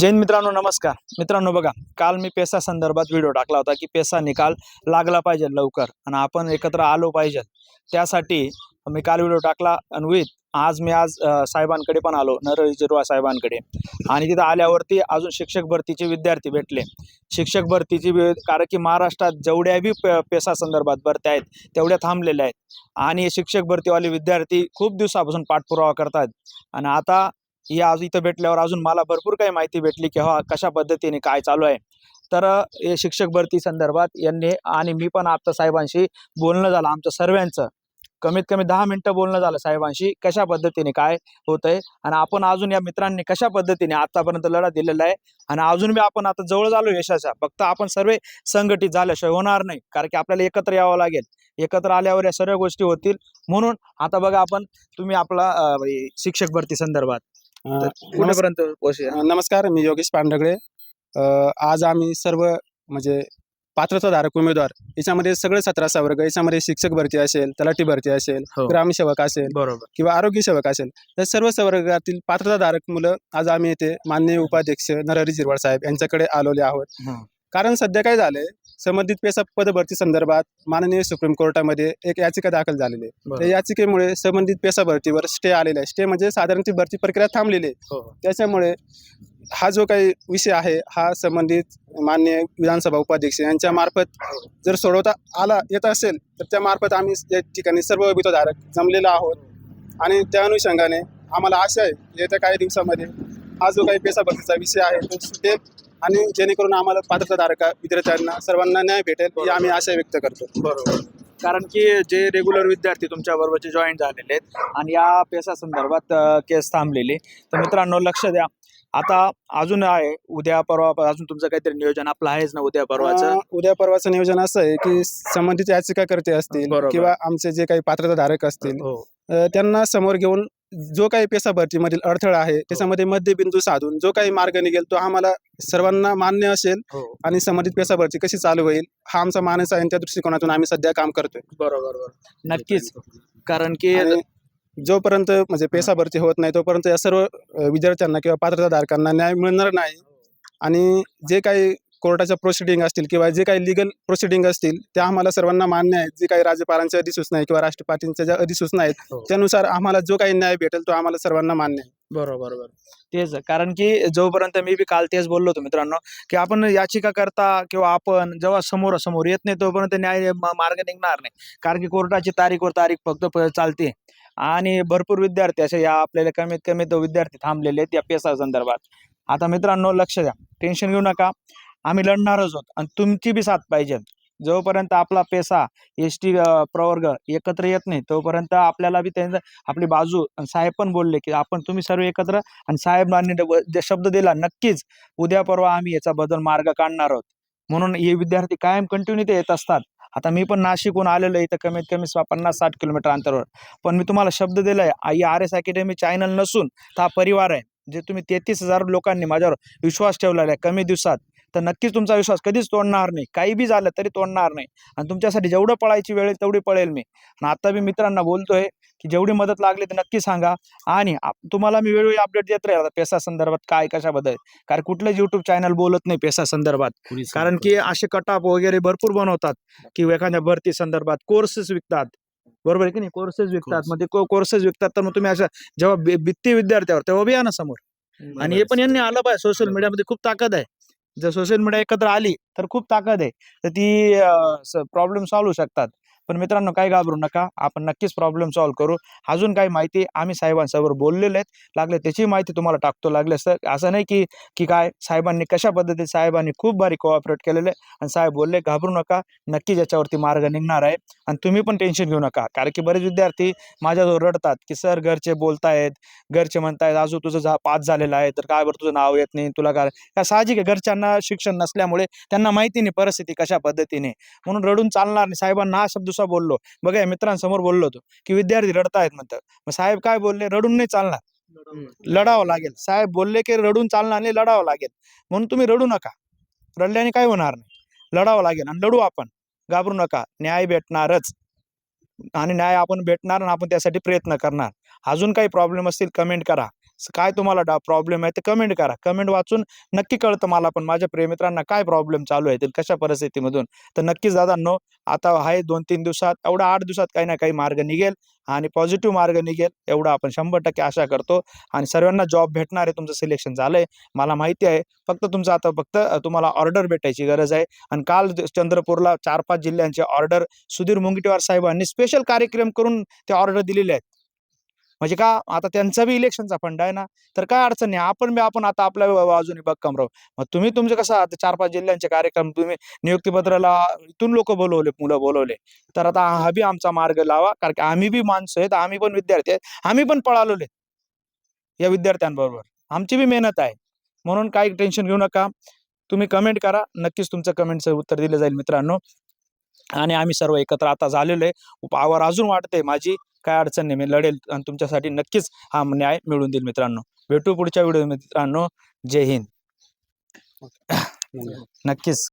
जैन मित्रांनो नमस्कार. मित्रांनो बघा काल मी पेसा संदर्भात व्हिडिओ टाकला होता की पेसा निकाल लागला पाहिजे लवकर आणि आपण एकत्र आलो पाहिजे. त्यासाठी मी काल व्हिडिओ टाकला आणि विथ आज मी आज साहेबांकडे पण आलो नरहरी जिरवा साहेबांकडे. आणि तिथं आल्यावरती अजून शिक्षक भरतीचे विद्यार्थी भेटले. शिक्षक भरतीची कारण की महाराष्ट्रात जेवढ्या बी पेसा संदर्भात भरत्या आहेत तेवढ्या थांबलेल्या आहेत. आणि शिक्षक भरतीवाले विद्यार्थी खूप दिवसापासून पाठपुरावा करतात आणि आता ही आज इथं भेटल्यावर अजून मला भरपूर काही माहिती भेटली की हा कशा पद्धतीने काय चालू आहे. तर हे शिक्षक भरती संदर्भात यांनी आणि मी पण आता साहेबांशी बोलणं झालं आमचं सर्वांचं. कमीत कमी दहा मिनटं बोलणं झालं साहेबांशी कशा पद्धतीने काय होतंय आणि आपण अजून या मित्रांनी कशा पद्धतीने आतापर्यंत लढा दिलेला आहे आणि अजून बी आपण आता जवळ झालो यशाच्या. फक्त आपण सर्व संघटित झाल्याशिवाय होणार नाही कारण की आपल्याला एकत्र यावं लागेल. एकत्र आल्यावर या सर्व गोष्टी होतील. म्हणून आता बघा आपण तुम्ही आपला शिक्षक भरती संदर्भात. कुठेपर्यंत पोहोचूया? अ, नमस्कार मी योगेश अ, आज आम्ही सर्व म्हणजे पात्रताधारक उमेदवार याच्यामध्ये सगळे सतरा वर्ग याच्यामध्ये शिक्षक भरती असेल तलाठी भरती असेल हो. ग्रामसेवक असेल बरोबर किंवा आरोग्य सेवक असेल तर सर्व संवर्गातील पात्रताधारक मुलं आज आम्ही येथे माननीय उपाध्यक्ष नरहरी जिरवाळ साहेब यांच्याकडे आलेले आहोत. कारण सध्या काय झालंय संबंधित पेसा पदभरती संदर्भात माननीय सुप्रीम कोर्टामध्ये एक याचिका दाखल झालेली आहे. त्या याचिकेमुळे संबंधित पेसा भरतीवर स्टे आलेला आहे स्टे म्हणजे साधारण ती भरती प्रक्रिया थांबलेली आहे हो. त्याच्यामुळे हा जो काही विषय आहे हा संबंधित मान्य विधानसभा उपाध्यक्ष यांच्या मार्फत जर सोडवता आला येत असेल तर त्या मार्फत आम्ही या ठिकाणी सर्व वितोधारक जमलेलो आहोत आणि त्या अनुषंगाने आम्हाला आशा आहे की येत्या काही दिवसामध्ये हा जो काही पेसा भरतीचा विषय आहे तो सुटेल आणि जेणेकरून आम्हाला पात्रताधारक विद्यार्थ्यांना सर्वांना न्याय भेटेल ही आम्ही आशा व्यक्त करतो. बरोबर. कारण की जे रेग्युलर विद्यार्थी तुमच्या बरोबरचे जॉईन झालेले आहेत आणि या पेसा संदर्भात केस थांबलेली तर मित्रांनो लक्ष द्या. आता अजून आहे उद्या परवा अजून तुमचं काहीतरी नियोजन आपलं आहेच ना उद्या परवाचं? उद्या परवाचं नियोजन असं आहे की संबंधित याचिकाकर्ते असतील बरोबर. किंवा आमचे जे काही पात्रताधारक असतील हो. त्यांना समोर घेऊन जो काही पेसा भरतीमधील अडथळा आहे त्याच्यामध्ये मध्यबिंदू साधून जो काही मार्ग निघेल तो आम्हाला सर्वांना मान्य असेल हो. आणि संबंधित पेसा भरती कशी चालू होईल हा आमचा मानस आहे आणि त्या दृष्टिकोनातून आम्ही सध्या काम करतोय. बरोबर बरोबर. नक्कीच. कारण की आणि जोपर्यंत म्हणजे पेसा भरती होत नाही तोपर्यंत या सर्व अ, विद्यार्थ्यांना किंवा पात्रताधारकांना न्याय मिळणार नाही. आणि जे काही कोर्टाच्या प्रोसिडिंग असतील किंवा जे काही लिगल प्रोसिडिंग असतील त्या आम्हाला सर्वांना मान्य आहेत. जे काही राज्यपालांच्या अधिसूचना आहे किंवा राष्ट्रपतींच्या ज्या अधिसूचना आहेत हो. त्यानुसार आम्हाला जो काही न्याय भेटेल तो आम्हाला सर्वांना मान्य आहे. बरोबर बरोबर. तेच कारण की जोपर्यंत मी बी काल तेच बोललो होतो मित्रांनो की आपण याचिका करता किंवा आपण जेव्हा समोर समोर येत नाही तोपर्यंत न्याय मार्ग निघणार नाही. कारण की कोर्टाची तारीखवर तारीख फक्त चालते. आणि भरपूर विद्यार्थी असे या आपल्याला कमीत कमी तो विद्यार्थी थांबलेले आहेत या पेसा संदर्भात. आता मित्रांनो लक्ष द्या. टेन्शन घेऊ नका. आम्ही लढणारच आहोत. आणि तुमची बी साथ पाहिजे. जोपर्यंत आपला पेसा एस टी प्रवर्ग एकत्र येत नाही तोपर्यंत आपल्याला बी त्यांचं आपली बाजू आणि साहेब पण बोलले की आपण तुम्ही सर्व एकत्र आणि साहेबांनी शब्द दिला नक्कीच उद्या परवा आम्ही याचा बदल मार्ग काढणार आहोत. म्हणून हे विद्यार्थी कायम कंटिन्यू ते येत असतात. आता मी पण नाशिकहून आलेलो आहे इथं कमीत कमी पन्नास साठ किलोमीटर अंतरावर. पण मी तुम्हाला शब्द दिलाय I R S academy channel नसून तर हा परिवार आहे. जे तुम्ही तेहतीस हजार लोकांनी माझ्यावर विश्वास ठेवलेला आहे कमी दिवसात. तर नक्कीच तुमचा विश्वास कधीच तोडणार नाही. काही बी झालं तरी तोडणार नाही. आणि तुमच्यासाठी जेवढं पळायची वेळ तेवढी पळेल मी. आणि आता मी मित्रांना बोलतोय की जेवढी मदत लागली तर नक्की सांगा. आणि तुम्हाला मी वेळोवेळी अपडेट देत राहील. पेसा संदर्भात काय कशाबद्दल? कारण कुठलंच युट्यूब चॅनल बोलत नाही पेसा संदर्भात. कारण की असे कटाप वगैरे भरपूर बनवतात की एखाद्या भरती संदर्भात कोर्सेस विकतात. बरोबर आहे की नाही? कोर्सेस विकतात. मग ते कोर्सेस विकतात. तर मग तुम्ही अशा जेव्हा बित्ती विद्यार्थ्यावर तेव्हा बी या ना समोर. आणि हे पण यांनी आलं पाहिजे. सोशल मीडियामध्ये खूप ताकद आहे. जर सोशल मीडिया एकत्र आली तर खूप ताकद आहे. तर ती प्रॉब्लेम सॉल्व्ह होऊ शकतात. पण मित्रांनो काही घाबरू नका. आपण नक्कीच प्रॉब्लेम सॉल्व्ह करू. अजून काही माहिती आम्ही साहेबांसमोर बोललेले आहेत. लागले त्याची माहिती तुम्हाला टाकतो लागले सर असं नाही की की काय? साहेबांनी कशा पद्धतीने साहेबांनी खूप भारी कोऑपरेट केलेले आहे. आणि साहेब बोलले घाबरू नका. नक्कीच याच्यावरती मार्ग निघणार आहे. आणि तुम्ही पण टेन्शन घेऊ नका. कारण की बरेच विद्यार्थी माझ्याजवळ रडतात की सर घरचे बोलतायत. घरचे म्हणतायत अजून तुझं जा पास झालेलं आहे. तर काय बरं तुझं नाव येत नाही. तुला काय? या साहजिक आहे. घरच्यांना शिक्षण नसल्यामुळे त्यांना माहिती नाही परिस्थिती कशा पद्धतीने. म्हणून रडून चालणार नाही. साहेबांना हा शब्द दुसरा बोललो. बघा या मित्रांसमोर बोललो होतो की विद्यार्थी रडतायत म्हणतात. मग साहेब काय बोलले? रडून नाही चालणार. लढावं लागेल. साहेब बोलले की रडून चालणार नाही लढावं लागेल. म्हणून तुम्ही रडू नका. रडल्याने काय होणार नाही. लढावं लागेल आणि लढू आपण. घाबरू नका. न्याय भेटणारच. आणि न्याय आपण भेटणार आणि आपण त्यासाठी प्रयत्न करणार. अजून काही प्रॉब्लेम असतील कमेंट करा. काय तुम्हाला डा प्रॉब्लेम आहे ते कमेंट करा. कमेंट वाचून नक्की कळतं मला पण माझ्या प्रेमित्रांना काय प्रॉब्लेम चालू आहे कशा परिस्थितीमधून. तर नक्कीच दादांनो आता आहे दोन तीन दिवसात एवढा आठ दिवसात काही ना काही मार्ग निघेल आणि पॉझिटिव्ह मार्ग निघेल एवढं आपण शंभर टक्के आशा करतो. आणि सर्वांना जॉब भेटणार आहे तुमचं सिलेक्शन झालंय मला माहिती आहे. फक्त तुमचं आता फक्त तुम्हाला ऑर्डर भेटायची गरज आहे. आणि काल चंद्रपूरला चार पाच जिल्ह्यांचे ऑर्डर सुधीर मुंगटीवार साहेबांनी स्पेशल कार्यक्रम करून ते ऑर्डर दिलेले आहेत. म्हणजे का आता त्यांचा बी इलेक्शनचा फंड आहे ना तर काय अडचण नाही. आपण बी आपण आता आपल्या अजूनही बाजूने बक्कम राहू. मग तुम्ही तुमचे कसं आता चार पाच जिल्ह्यांचे कार्यक्रम तुम्ही नियुक्तीपत्राला इथून लोक बोलवले मुलं बोलवले. तर आता हा बी आमचा मार्ग लावा कारण की आम्ही बी माणसं आहेत आम्ही पण विद्यार्थी आहेत आम्ही पण पळालोले या विद्यार्थ्यांबरोबर. आमची बी मेहनत आहे. म्हणून काही टेन्शन घेऊ नका. तुम्ही कमेंट करा. नक्कीच तुमचं कमेंटचं उत्तर दिलं जाईल मित्रांनो. आणि आम्ही सर्व एकत्र आता झालेलो आहे. पावर अजून वाटते माझी काय अडचण नाही मी लढेल आणि तुमच्यासाठी नक्कीच हा न्याय मिळवून देईल मित्रांनो. भेटू पुढच्या व्हिडिओ मित्रांनो. जय हिंद. नक्कीच.